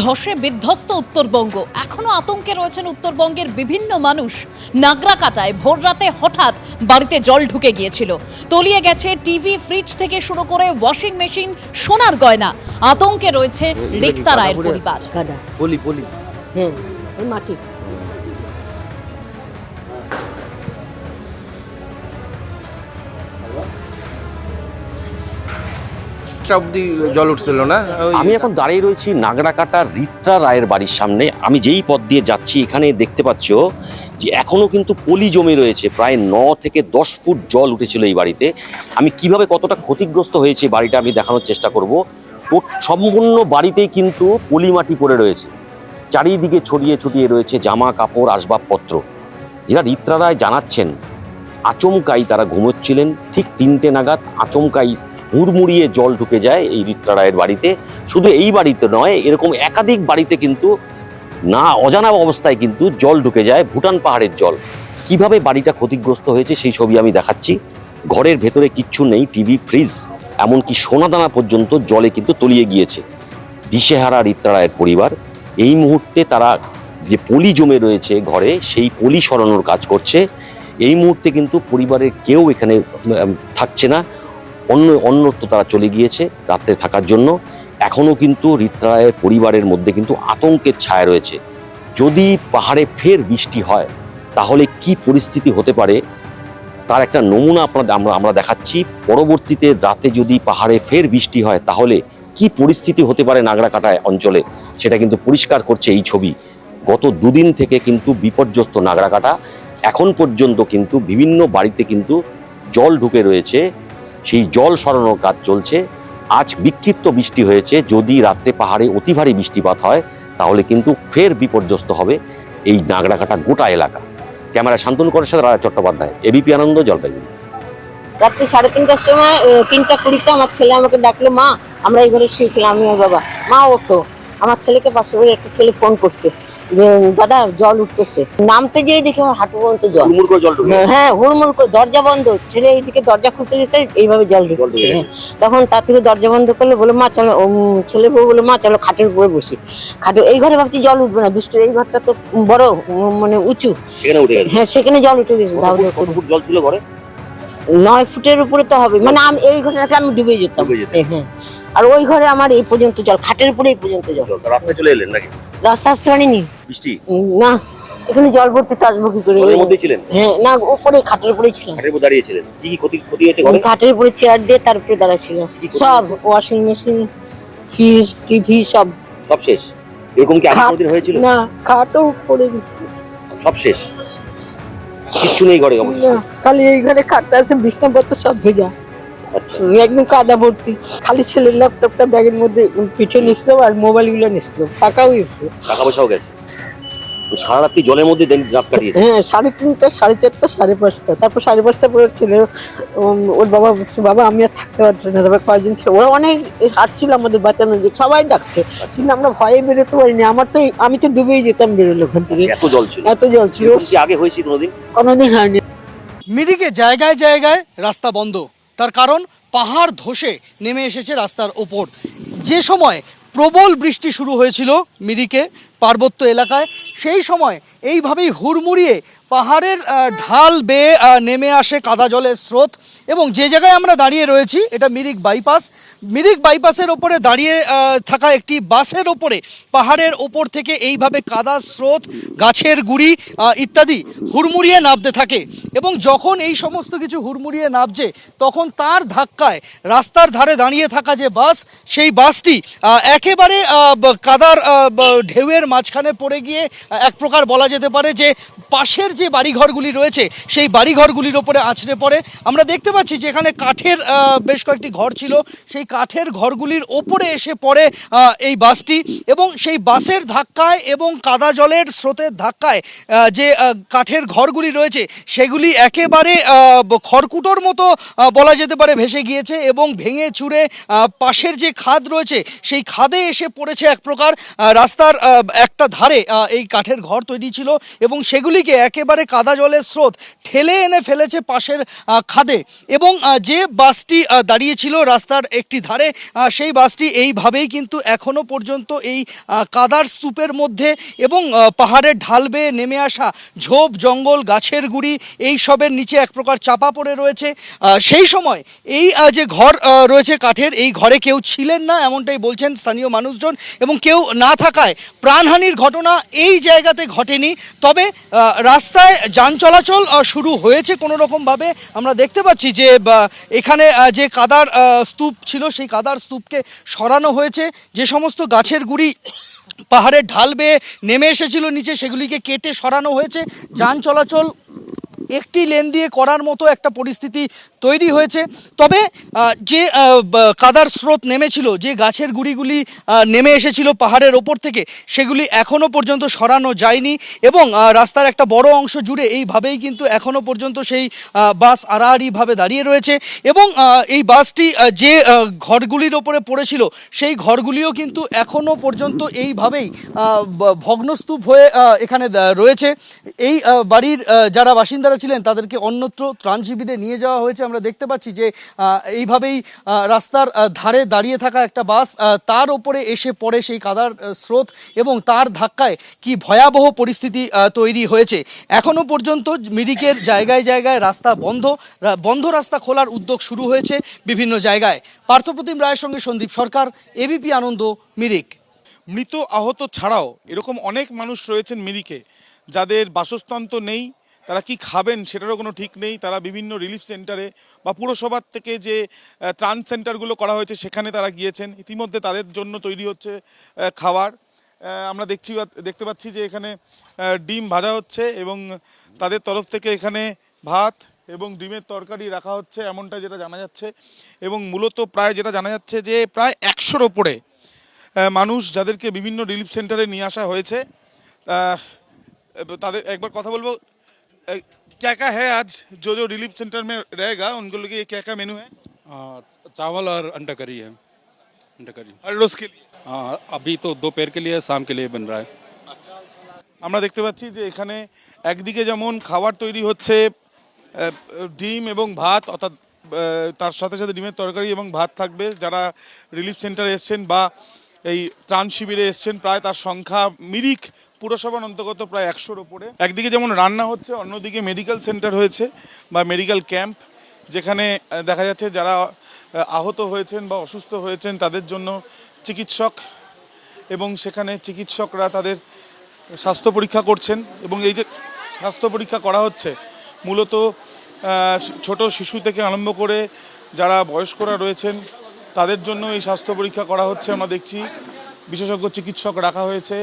ধসে বিধ্বস্ত উত্তরবঙ্গ। এখনও আতঙ্কে রয়েছেন উত্তরবঙ্গের বিভিন্ন মানুষ। নাগরাকাটায় ভোর রাতে হঠাৎ বাড়িতে জল ঢুকে গিয়েছিল। তলিয়ে গেছে টিভি ফ্রিজ থেকে শুরু করে ওয়াশিং মেশিন সোনার গয়না। আতঙ্কে রয়েছে রিক্তা রায়ের পরিবার। পলি পলি। হ্যাঁ মাটি অব্দি জল উঠছিল না? আমি এখন দাঁড়িয়ে রয়েছি নাগরাকাটা রিত্রা রায়ের বাড়ির সামনে। আমি যেই পথ দিয়ে যাচ্ছি, এখানে দেখতে পাচ্ছ যে এখনও কিন্তু পলি জমে রয়েছে। প্রায় ন থেকে দশ ফুট জল উঠেছিল এই বাড়িতে। আমি কীভাবে কতটা ক্ষতিগ্রস্ত হয়েছে বাড়িটা আমি দেখানোর চেষ্টা করব। সম্পূর্ণ বাড়িতেই কিন্তু পলি মাটি পড়ে রয়েছে। চারিদিকে ছড়িয়ে ছড়িয়ে রয়েছে জামা কাপড়, আসবাবপত্র। যারা রিত্রা রায় জানাচ্ছেন, আচমকাই তারা ঘুমোচ্ছিলেন। ঠিক তিনটে নাগাদ আচমকাই হুড়মুড়িয়ে জল ঢুকে যায় এই রিত্রা রায়ের বাড়িতে। শুধু এই বাড়িতে নয়, এরকম একাধিক বাড়িতে কিন্তু না, অজানা অবস্থায় কিন্তু জল ঢুকে যায়, ভুটান পাহাড়ের জল। কীভাবে বাড়িটা ক্ষতিগ্রস্ত হয়েছে সেই ছবি আমি দেখাচ্ছি। ঘরের ভেতরে কিচ্ছু নেই, টিভি, ফ্রিজ, এমনকি সোনাদানা পর্যন্ত জলে কিন্তু তলিয়ে গিয়েছে। দিশেহারা রিত্রা রায়ের পরিবার, এই মুহূর্তে তারা যে পলি জমে রয়েছে ঘরে, সেই পলি সরানোর কাজ করছে। এই মুহূর্তে কিন্তু পরিবারের কেউ এখানে থাকছে না। অন্য অন্যত্র তারা চলে গিয়েছে রাত্রে থাকার জন্য। এখনও কিন্তু রিত্রায়ের পরিবারের মধ্যে কিন্তু আতঙ্কের ছায়া রয়েছে। যদি পাহাড়ে ফের বৃষ্টি হয়, তাহলে কি পরিস্থিতি হতে পারে? তার একটা নমুনা আপনাদের আমরা আমরা দেখাচ্ছি। পরবর্তীতে রাতে যদি পাহাড়ে ফের বৃষ্টি হয়, তাহলে কি পরিস্থিতি হতে পারে নাগরাকাটায় অঞ্চলে? সেটা কিন্তু পরিষ্কার করছে এই ছবি। গত দুদিন থেকে কিন্তু বিপর্যস্ত নাগরাকাটা। এখন পর্যন্ত কিন্তু বিভিন্ন বাড়িতে কিন্তু জল ঢুকে রয়েছে। সেই জল সরানোর কাজ চলছে। আজ বিক্ষিপ্ত বৃষ্টি হয়েছে। যদি রাত্রে পাহাড়ে অতি ভারী বৃষ্টিপাত হয়, তাহলে কিন্তু ফের বিপর্যস্ত হবে এই নাগরাকাটা গোটা এলাকা। ক্যামেরা শান্তনু করের সাথে রাজা চট্টোপাধ্যায়। এবিপি আনন্দ, জলপাইগুড়ি। রাত্রি সাড়ে তিনটার সময় তিনটা কুড়িতে আমার ছেলে আমাকে ডাকলো, মা, আমরা এই ঘরে শুয়েছিলাম, আমি বাবা। মা, ওঠো। আমার ছেলেকে পাশে একটা ছেলে ফোন করছে। দাদা জল উঠতেছে। নামতে যেয়ে দেখি আমার হাঁটু পর্যন্ত জল। জল হ্যাঁ হুড়মুড় করে দরজা বন্ধ। ছেলে এইদিকে দরজা খুলতে গেছে এইভাবে জল ঢুকছে হ্যাঁ। তখন তার থেকে দরজা বন্ধ করলে বলে মা চলো ছেলে বউ বলে মা চলো খাটের উপরে বসি। খাটে এই ঘরে ভাবছি জল উঠবে না দুষ্ট এই ঘরটা তো বড় মানে উঁচু। হ্যাঁ সেখানে জল উঠে গেছে জল ছিল ঘরে? নয় ফুটের উপরে তো হবে। মানে আমি এই ঘটনাটা আমি ডুবে যেতাম। হ্যাঁ, হ্যাঁ। আর ওই ঘরে আমার এই পর্যন্ত জল খাটের উপরে এই পর্যন্ত জল। জল রাস্তায় চলে এলেন নাকি? রাস্তা আসতে পারিনি বৃষ্টি? না এখানে জল ভর্তি তো আসব কি করে? মধ্যেই ছিলেন? হ্যাঁ না উপরে খাটের উপরে ছিলাম। খাটের উপর দাঁড়িয়েছিলেন কি কি ক্ষতি ক্ষতি হয়েছে ঘরে? খাটের উপরে চেয়ার দিয়ে তার উপরে দাঁড়া ছিল সব ওয়াশিং মেশিন ফ্রিজ টিভি সব। সব শেষ? এরকম কি আগে কোনোদিন হয়েছিল? না খাটও পড়ে গেছে। সব শেষ? কিচ্ছু নেই ঘরে অবশ্য খালি এই ঘরে খাটটা আছে বিছনাপত্র সব ভেজা। একদম কাদা ভর্তি। খালি ছেলের ল্যাপটপটা ব্যাগের মধ্যে পিঠে নিছিল আর মোবাইলগুলো নিছিল টাকাও এসছে টাকা পয়সাও গেছে? সারা রাত্রি জলের মধ্যে দিন রাত কাটিয়েছে? হ্যাঁ সাড়ে তিনটা সাড়ে চারটা সাড়ে পাঁচটা। তারপর সাড়ে পাঁচটা পরে ছেলে ওর বাবা বলছে বাবা আমি আর থাকতে পারছি না। তারপর কয়েকজন ছিল ওরা অনেক হাঁটছিল আমাদের বাঁচানোর জন্য সবাই ডাকছে। কিন্তু আমরা ভয়ে বেরোতে পারিনি। আমার তো এই- আমি তো ডুবেই যেতাম বেরোলে ওখান থেকে। এত জল ছিল? এত জল ছিল। আগে হয়েছে কোনোদিন? কোনোদিন হয়নি। মিরিকে জায়গায় জায়গায় রাস্তা বন্ধ। তার কারণ পাহাড় ধসে নেমে এসেছে রাস্তার ওপর। যে সময় প্রবল বৃষ্টি শুরু হয়েছিল মিরিকে, পার্বত্য এলাকায়, সেই সময় এইভাবেই হুড়মুড়িয়ে পাহাড়ের ঢাল বেয়ে নেমে আসে কাদা জলের স্রোত। এবং যে জায়গায় আমরা দাঁড়িয়ে রয়েছি, এটা মিরিক বাইপাস। মিরিক বাইপাসের ওপরে দাঁড়িয়ে থাকা একটি বাসের ওপরে, পাহাড়ের ওপর থেকে এইভাবে কাদা, স্রোত, গাছের গুড়ি ইত্যাদি হুড়মুড়িয়ে নামতে থাকে। এবং যখন এই সমস্ত কিছু হুড়মুড়িয়ে নামছে তখন তার ধাক্কায় রাস্তার ধারে দাঁড়িয়ে থাকা যে বাস, সেই বাসটি একেবারে কাদার ঢেউয়ের মাঝখানে পড়ে গিয়ে এক প্রকার বলা যেতে পারে যে, পাশের যে বাড়িঘরগুলি রয়েছে, সেই বাড়িঘরগুলির ওপরে আছড়ে পড়ে। আমরা দেখতে যে এখানে কাঠের বেশ কয়েকটি ঘর ছিল। সেই কাঠের ঘরগুলির ওপরে এসে পড়ে এই বাসটি এবং সেই বাসের ধাক্কায় এবং কাদা জলের স্রোতের ধাক্কায় যে কাঠের ঘরগুলি রয়েছে সেগুলি একেবারে খড়কুটোর মতো বলা যেতে পারে ভেসে গিয়েছে এবং ভেঙে আহ, পাশের যে খাদ রয়েছে সেই খাদে এসে পড়েছে এক প্রকার রাস্তার একটা ধারে এই কাঠের ঘর তৈরি ছিল এবং সেগুলিকে একেবারে কাদা জলের স্রোত ঠেলে এনে ফেলেছে পাশের খাদে এবং যে বাসটি দাঁড়িয়েছিল রাস্তার একটি ধারে সেই বাসটি এইভাবেই কিন্তু এখনও পর্যন্ত এই কাদার স্তূপের মধ্যে এবং পাহাড়ের ঢাল বেয়ে নেমে আসা ঝোপ, জঙ্গল, গাছের গুড়ি এই সবের নিচে এক প্রকার চাপা পড়ে রয়েছে। সেই সময় এই যে ঘর রয়েছে কাঠের, এই ঘরে কেউ ছিলেন না, এমনটাই বলছেন স্থানীয় মানুষজন এবং কেউ না থাকায় প্রাণহানির ঘটনা এই জায়গাতে ঘটেনি। তবে রাস্তায় যান চলাচল শুরু হয়েছে কোনো রকমভাবে আমরা দেখতে পাচ্ছি যে এখানে যে কাদার স্তূপ ছিল, সেই কাদার স্তূপকে সরানো হয়েছে। যে সমস্ত গাছের গুড়ি পাহাড়ের ঢাল বেয়ে নেমে এসেছিল নিচে, সেগুলিকে কেটে সরানো হয়েছে। যান চলাচল একটি লেন দিয়ে করার মতো একটা পরিস্থিতি তৈরি হয়েছে। তবে যে কাদার স্রোত নেমেছিল, যে গাছের গুড়িগুলি নেমে এসেছিল পাহাড়ের ওপর থেকে, সেগুলি এখনও পর্যন্ত সরানো যায়নি এবং রাস্তার একটা বড় অংশ জুড়ে এইভাবেই কিন্তু এখনও পর্যন্ত সেই বাস আড়াআড়িভাবে দাঁড়িয়ে রয়েছে এবং এই বাসটি যে ঘরগুলির ওপরে পড়েছিল, সেই ঘরগুলিও কিন্তু এখনও পর্যন্ত এইভাবেই ভগ্নস্তূপ হয়ে এখানে রয়েছে। এই বাড়ির যারা বাসিন্দারা ছিলেন তাদেরকে অন্যত্র ত্রাণ নিয়ে যাওয়া হয়েছে। আমরা দেখতে পাচ্ছি যে এইভাবেই রাস্তার ধারে দাঁড়িয়ে থাকা একটা বাস তার ওপরে এসে পড়ে সেই কাদার স্রোত এবং তার ধাক্কায় কি ভয়াবহ পরিস্থিতি তৈরি হয়েছে। এখনও পর্যন্ত মিরিকের জায়গায় জায়গায় রাস্তা বন্ধ বন্ধ রাস্তা খোলার উদ্যোগ শুরু হয়েছে বিভিন্ন জায়গায়। পার্থপ্রতিম রায়ের সঙ্গে সন্দীপ সরকার, এবিপি আনন্দ, মিরিক। মৃত আহত ছাড়াও এরকম অনেক মানুষ রয়েছেন মিরিকে, যাদের বাসস্থান তো নেই তারা কি খাবেন সেটারও কোনো ঠিক নেই। তারা বিভিন্ন রিলিফ সেন্টারে বা পুরসভার থেকে যে ত্রাণ সেন্টারগুলো করা হয়েছে সেখানে তারা গিয়েছেন। ইতিমধ্যে তাদের জন্য তৈরি হচ্ছে খাবার। আমরা দেখছি দেখতে পাচ্ছি যে এখানে ডিম ভাজা হচ্ছে এবং তাদের তরফ থেকে এখানে ভাত এবং ডিমের তরকারি রাখা হচ্ছে এমনটা যেটা জানা যাচ্ছে। এবং মূলত প্রায় যেটা জানা যাচ্ছে যে প্রায় একশোর ওপরে মানুষ যাদেরকে বিভিন্ন রিলিফ সেন্টারে নিয়ে আসা হয়েছে তাদের একবার কথা বলব। क्या क्या है आज जो जो रिलीफ सेंटर में रहेगा उनको लिए क्या क्या मेनू है आ, चावल और अंडा करी है अंडा करी हर रोज के लिए हाँ अभी तो दोपहर के लिए शाम के लिए बन रहा है আমরা দেখতে পাচ্ছি যে এখানে একদিকে যেমন খাবার তৈরি হচ্ছে আহ, ডিম এবং ভাত অর্থাৎ আহ, তার সাথে সাথে ডিমের তরকারি এবং ভাত থাকবে যারা রিলিফ সেন্টারে এসছেন বা এই ত্রাণ শিবিরে এসছেন প্রায় তার সংখ্যা মিরিক পুরসভার অন্তর্গত প্রায় একশোর ওপরে। একদিকে যেমন রান্না হচ্ছে, অন্যদিকে মেডিকেল সেন্টার হয়েছে বা মেডিকেল ক্যাম্প যেখানে দেখা যাচ্ছে যারা আহত হয়েছেন বা অসুস্থ হয়েছেন তাদের জন্য চিকিৎসক এবং সেখানে চিকিৎসকরা তাদের স্বাস্থ্য পরীক্ষা করছেন এবং এই যে স্বাস্থ্য পরীক্ষা করা হচ্ছে, মূলত ছোট শিশু থেকে আরম্ভ করে যারা বয়স্করা রয়েছেন, তাদের জন্য এই স্বাস্থ্য পরীক্ষা করা হচ্ছে। আমরা দেখছি বিশেষজ্ঞ চিকিৎসক রাখা হয়েছে।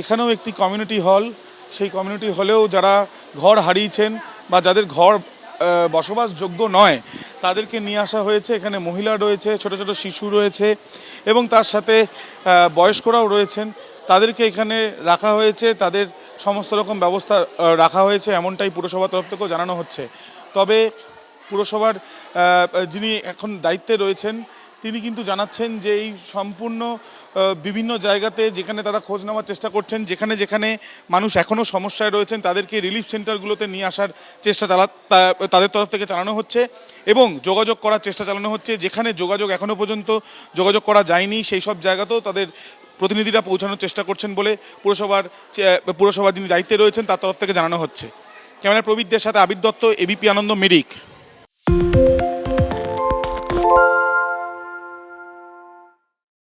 এখানেও একটি কমিউনিটি হল সেই কমিউনিটি হলেও যারা ঘর হারিয়েছেন বা যাদের ঘর বসবাসযোগ্য নয়, তাদেরকে নিয়ে আসা হয়েছে। এখানে মহিলা রয়েছে, ছোট ছোট শিশু রয়েছে এবং তার সাথে বয়স্করাও রয়েছেন। তাদেরকে এখানে রাখা হয়েছে। তাদের সমস্ত রকম ব্যবস্থা রাখা হয়েছে এমনটাই পুরসভার তরফ থেকেও জানানো হচ্ছে। তবে পুরসভার যিনি এখন দায়িত্বে রয়েছেন তিনি কিন্তু জানাচ্ছেন যে এই সম্পূর্ণ বিভিন্ন জায়গাতে যেখানে তারা খোঁজ নেওয়ার চেষ্টা করছেন, যেখানে যেখানে মানুষ এখনও সমস্যায় রয়েছেন, তাদেরকে রিলিফ সেন্টারগুলোতে নিয়ে আসার চেষ্টা চালা তাদের তরফ থেকে চালানো হচ্ছে এবং যোগাযোগ করার চেষ্টা চালানো হচ্ছে, যেখানে যোগাযোগ এখনও পর্যন্ত যোগাযোগ করা যায়নি, সেই সব জায়গাতেও তাদের প্রতিনিধিরা পৌঁছানোর চেষ্টা করছেন বলে পুরসভার পুরসভার যিনি দায়িত্বে রয়েছেন, তার তরফ থেকে জানানো হচ্ছে। ক্যামেরা প্রবীরদের সাথে আবির দত্ত, এবিপি আনন্দ, মিরিক।